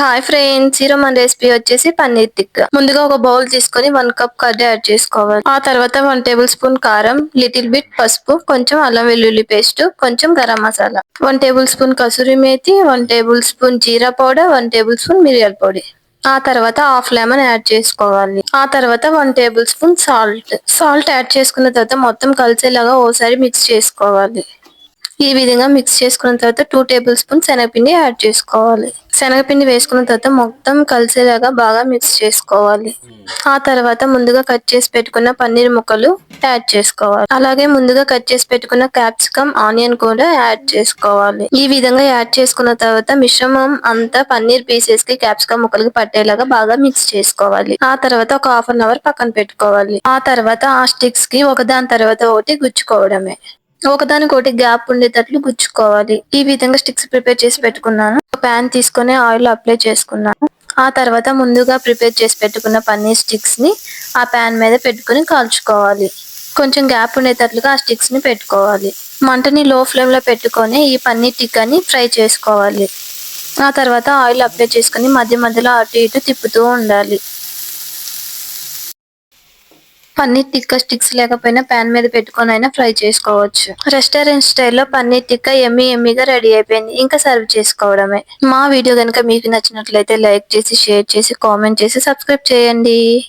Hi friends ఈరోజు మన recipe వచ్చేసి పన్నీర్ టిక్కా. ముందుగా ఒక బౌల్ తీసుకొని వన్ కప్ కర్రీ యాడ్ చేసుకోవాలి. ఆ తర్వాత వన్ టేబుల్ స్పూన్ కారం లిటిల్ బిట్ పసుపు కొంచెం అల్లం వెల్లుల్లి పేస్ట్ కొంచెం garam masala. One table spoon kasuri methi one table spoon jeera powder one table spoon మిరియాల పొడి. ఆ తర్వాత హాఫ్ లెమన్ యాడ్ చేసుకోవాలి. ఆ తర్వాత one table spoon salt. Salt add చేసుకున్న తర్వాత మొత్తం కలిసేలాగా ఓసారి మిక్స్ చేసుకోవాలి. ఈ విధంగా మిక్స్ చేసుకున్న తర్వాత టూ టేబుల్ స్పూన్ శనగపిండి యాడ్ చేసుకోవాలి. శనగపిండి వేసుకున్న తర్వాత మొత్తం కలిసేలాగా బాగా మిక్స్ చేసుకోవాలి. ఆ తర్వాత ముందుగా కట్ చేసి పెట్టుకున్న పన్నీర్ ముక్కలు యాడ్ చేసుకోవాలి. అలాగే ముందుగా కట్ చేసి పెట్టుకున్న క్యాప్సికమ్ ఆనియన్ కూడా యాడ్ చేసుకోవాలి. ఈ విధంగా యాడ్ చేసుకున్న తర్వాత మిశ్రమం అంతా పన్నీర్ పీసెస్కి క్యాప్సికమ్ ముక్కలకి పట్టేలాగా బాగా మిక్స్ చేసుకోవాలి. ఆ తర్వాత ఒక హాఫ్ అన్ అవర్ పక్కన పెట్టుకోవాలి. ఆ తర్వాత ఆ స్టిక్స్కి ఒకదాని తర్వాత ఒకటి గుచ్చుకోవడమే. ఒకదానికొకటి గ్యాప్ ఉండేటట్లు గుచ్చుకోవాలి. ఈ విధంగా స్టిక్స్ ప్రిపేర్ చేసి పెట్టుకున్నాను. ప్యాన్ తీసుకొని ఆయిల్ అప్లై చేసుకున్నాను. ఆ తర్వాత ముందుగా ప్రిపేర్ చేసి పెట్టుకున్న పన్నీర్ స్టిక్స్ని ఆ ప్యాన్ మీద పెట్టుకుని కాల్చుకోవాలి. కొంచెం గ్యాప్ ఉండేటట్లుగా ఆ స్టిక్స్ని పెట్టుకోవాలి. మంటని లో ఫ్లేమ్లో పెట్టుకొని ఈ పన్నీర్ టిక్కాని ఫ్రై చేసుకోవాలి. ఆ తర్వాత ఆయిల్ అప్లై చేసుకుని మధ్య మధ్యలో అటు ఇటు తిప్పుతూ ఉండాలి. పన్నీర్ టిక్కా స్టిక్స్ లేకపోయినా ప్యాన్ మీద పెట్టుకొని అయినా ఫ్రై చేసుకోవచ్చు. రెస్టారెంట్ స్టైల్లో పన్నీర్ టిక్కా ఎమ్మి ఎమ్మిగా రెడీ అయిపోయింది. ఇంకా సర్వ్ చేసుకోవడమే. మా వీడియో కనుక మీకు నచ్చినట్లయితే లైక్ చేసి షేర్ చేసి కామెంట్ చేసి సబ్స్క్రైబ్ చేయండి.